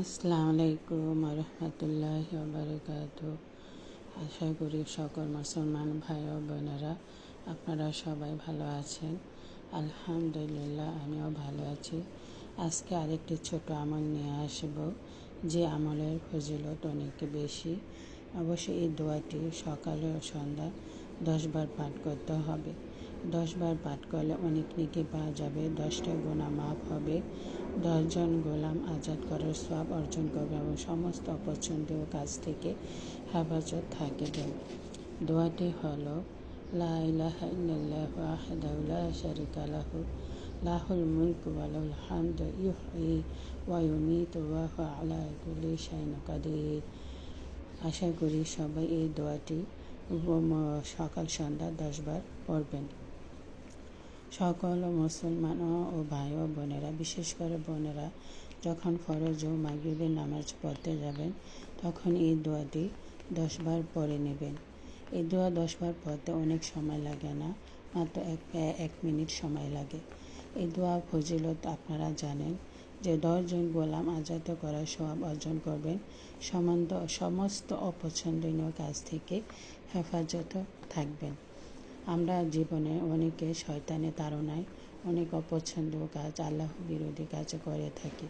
আসসালামু আলাইকুম রহমতুল্লাহ বারকাত আশা করি সকল মুসলমান ভাই ও বোনেরা আপনারা সবাই ভালো আছেন। আলহামদুলিল্লাহ, আমিও ভালো আছি। আজকে আরেকটি ছোট আমল নিয়ে আসব, যে আমলের ফজিলত অনেক বেশি। অবশ্যই এই দোয়াটি সকালে ও সন্ধ্যা দশবার পাঠ করতে হবে। দশবার পাঠ করলে অনেক নিকে পাওয়া যাবে, দশটা গোনা মাফ হবে। দশজন গোলাম আজাদ করার সব অর্জন করবে এবং সমস্ত অপছন্দীয় কাজ থেকে হেফাজত থাকবেন দোয়াটি হল লাহু, লাহুল মুলকু ওয়া লাহুল হামদু ইউহয়ী ওয়া ইউমীতু ওয়া হুয়া আলা কুল্লি শাইইন কাদির। আশা করি সবাই এই দোয়াটি সকাল সন্ধ্যা দশবার পড়বেন। সকল মুসলমান ও ভাই ও বোনেরা, বিশেষ করে বোনেরা, যখন ফরজ ও মাগরিবের নামাজ পড়তে যাবেন, তখন এই দোয়াটি দশবার পড়ে নেবেন। এই দোয়া দশবার পড়তে অনেক সময় লাগে না, মাত্র এক এক মিনিট সময় লাগে। এই দোয়া ফজিলত আপনারা জানেন যে দশজন গোলাম আজাদ করার সব অর্জন করবেন, সমান্ত, সমস্ত অপছন্দনীয় কাজ থেকে হেফাজত থাকবেন। আমরা জীবনে অনেকে শয়তানের তাড়নায় অনেক অপছন্দ কাজ, আল্লাহ বিরোধী কাজ করে থাকি।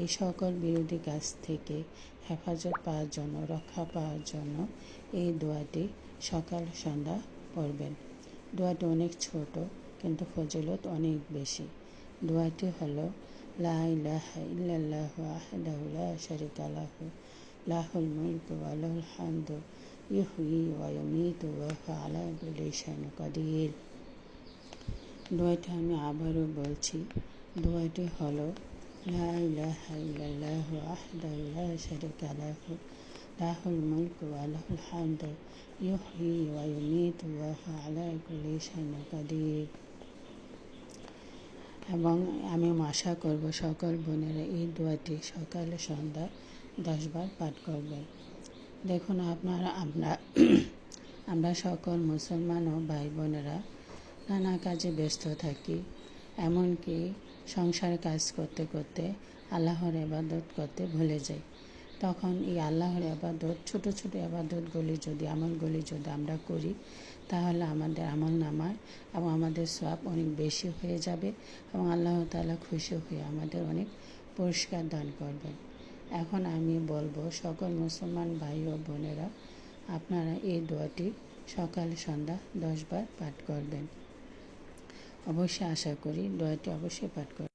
এই সকল বিরোধী কাজ থেকে হেফাজত পাওয়ার জন্য, রক্ষা পাওয়ার জন্য এই দোয়াটি সকাল সন্ধ্যা পড়বেন। দোয়াটি অনেক ছোট, কিন্তু ফজিলত অনেক বেশি। দোয়াটি হলো, লা ইলাহা ইল্লাল্লাহু লা লাহুল মুলকু ওয়া হামদু ওয়া ইউমীতু ওয়া হুয়া আলা কুল্লি শাইইন কাদির আমি আবারও বলছি দোয়াটি হলো ইল্লাল্লাহু ওয়াহদাহু লা শারীকা লাহু লাহুল মুলকু ওয়া লাহুল হামদু ইউহয়ী ওয়া ইউমীতু ওয়া হুয়া আলা কুল্লি শাইইন কাদির এবং আমি আশা করব সকল বোনেরা এই দোয়াটি সকালে সন্ধ্যা দশবার পাঠ করবেন। দেখুন, আপনারা, আমরা আমরা সকল মুসলমান ও ভাই বোনেরা নানা কাজে ব্যস্ত থাকি, এমনকি সংসার কাজ করতে করতে আল্লাহর আবাদত করতে ভুলে যাই। তখন এই আল্লাহর আবাদত ছোট ছোট আবাদতগুলি যদি, আমলগুলি যদি আমরা করি, তাহলে আমাদের আমল নামায় এবং আমাদের সব অনেক বেশি হয়ে যাবে এবং আল্লাহ তালা খুশি হয়ে আমাদের অনেক পুরস্কার দান করবেন। এখন আমি বলব, সকল মুসলমান ভাই ও বোনেরা, আপনারা এই দোয়াটি সকাল, সন্ধ্যা দশবার পাঠ করবেন। অবশ্যই আশা করি দোয়াটি অবশ্যই পাঠ করবেন।